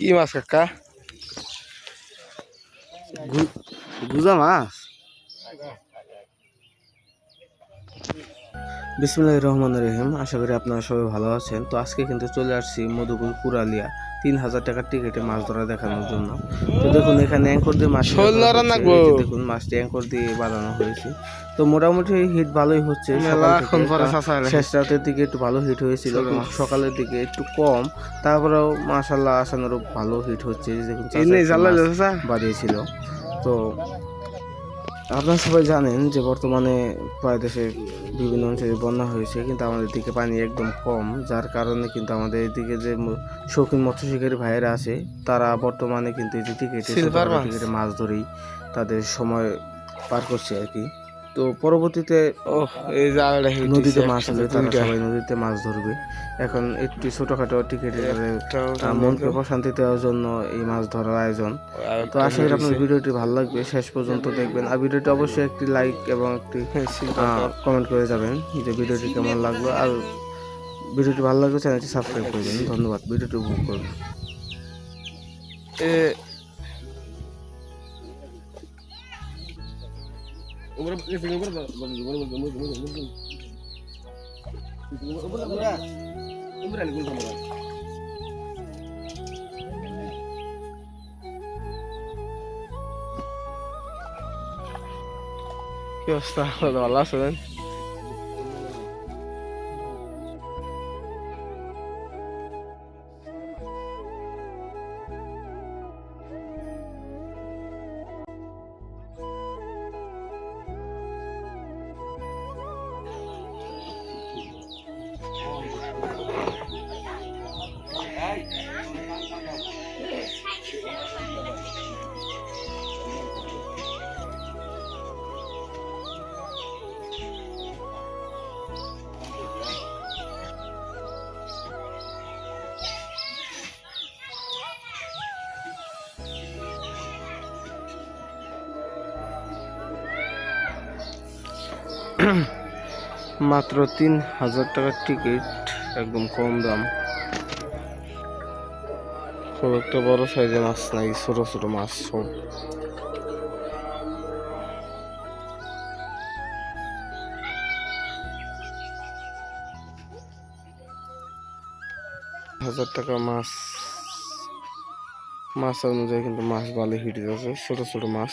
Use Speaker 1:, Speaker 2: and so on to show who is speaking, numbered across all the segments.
Speaker 1: কি মাছ কাকা?
Speaker 2: গুজা মাছ? বিসমুল্লাহ রহমান রহিম। আশা করি আপনারা সবাই ভালো আছেন। তো আজকে কিন্তু চলে আসছি মধুপুর কুরালিয়া তিন হাজার টাকার টিকিটে মাছ ধরা দেখানোর জন্য। তো দেখুন এখানে অ্যাঙ্কর দিয়ে মাছ। দেখুন মাছটি অ্যাঙ্কর দিয়ে বানানো হয়েছে। তো মোটামুটি হিট ভালোই হচ্ছে। শেষ রাতের দিকে একটু ভালো হিট হয়েছিল। সকালের দিকে একটু কম। তারপরেও মাশাল্লাহ আসানোর ভালো হিট হচ্ছে। দেখুন বাড়িয়েছিল তো আপনারা সবাই জানেন যে বর্তমানে প্রায় দেশে বিভিন্ন অঞ্চলে বন্যা হয়েছে কিন্তু আমাদের দিকে পানি একদম কম যার কারণে কিন্তু আমাদের এদিকে যে শৌখিন মৎস্য শিকারী ভাইয়েরা আছে তারা বর্তমানে কিন্তু এদিকে। টিকিটে
Speaker 1: মাছ
Speaker 2: ধরেই তাদের সময় পার করছে আর কি তো পরবর্তীতে
Speaker 1: এই
Speaker 2: নদীতে মাছ হলে তারা সবাই নদীতে মাছ ধরবে। এখন একটু ছোটখাটো টিকিটে মনকে প্রশান্তি দেওয়ার জন্য এই মাছ ধরার আয়োজন। তো আশা করি আপনার ভিডিওটি ভালো লাগবে শেষ পর্যন্ত দেখবেন। আর ভিডিওটি অবশ্যই একটি লাইক এবং একটি কমেন্ট করে যাবেন যে ভিডিওটি কেমন লাগল। আর ভিডিওটি ভালো লাগলে চ্যানেলটি সাবস্ক্রাইব করবেন ধন্যবাদ। ভিডিওটি উপভোগ করবেন
Speaker 1: কি অবস্থা ভালো আছেন
Speaker 2: মাত্র তিন হাজার টাকার টিকিট একদম কম দাম। খুব একটা বড় সাইজের মাছ নাই, ছোট ছোট মাছ সব। হাজার টাকা মাছ মাছ অনুযায়ী কিন্তু মাছ ভালো হিট আছে ছোট ছোট মাছ।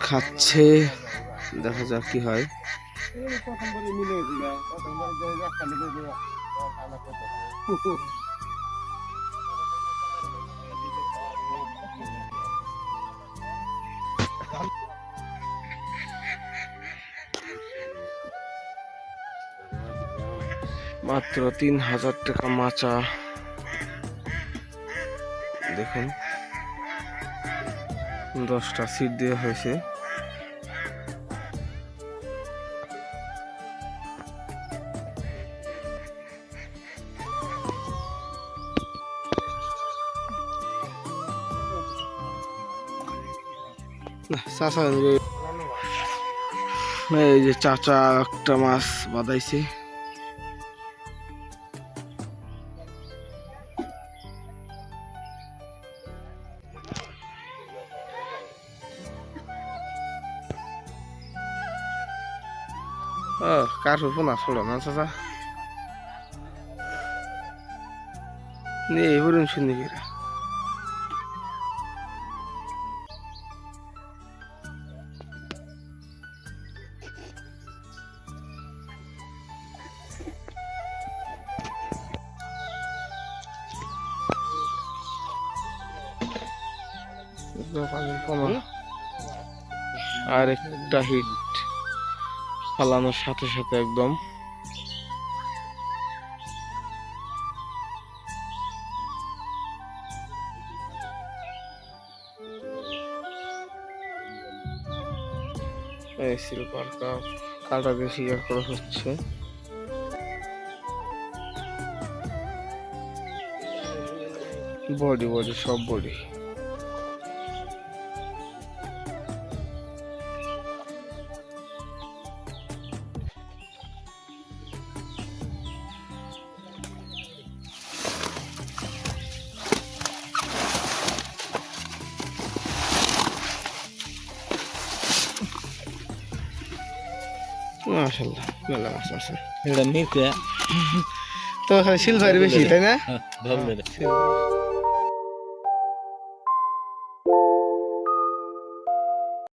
Speaker 2: খাচ্ছে। দেখা যাক কি হয়। মাত্র তিন হাজার টাকা মাচা। দেখুন। দশটা সিট দেওয়া হয়েছে।
Speaker 1: চাচা,
Speaker 2: এই যে চাচা একটা মাছ বাদাইছে
Speaker 1: ও কার উপর না ছোড়ো না চাচা? নিয়ে এবার শুনি কিরা
Speaker 2: আর একটা হিট ফালানোর সাথে সাথে একদম। সিলভার কাপ কালটা দিয়ে শিকার করা হচ্ছে। বডি বডি সব বডি মাশাল্লাহ মেলা মাছ আছে।
Speaker 3: এটা নিতে।
Speaker 2: তো সিলভার বেশি তাই না? সিলভার